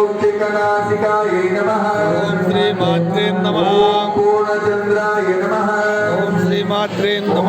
కౌశికనాశికాయ నమ। ఓం శ్రీ మాత్రే నమ పూర్ణచంద్రాయ నమ। ఓం శ్రీ మాత్రే నమ।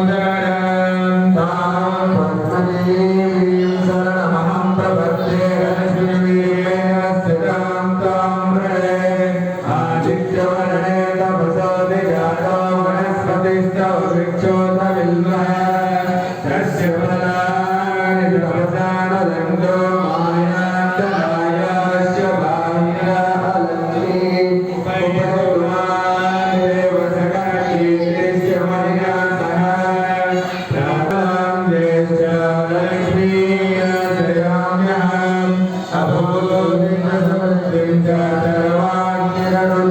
உதரம் தாம்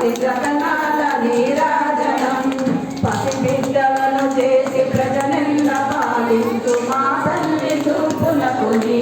పాతి జగన్నాథ నీరాజనం పసి బిడ్డలను చేసి ప్రజనెల్ల పాలించు మా తల్లి చూపులకు నీ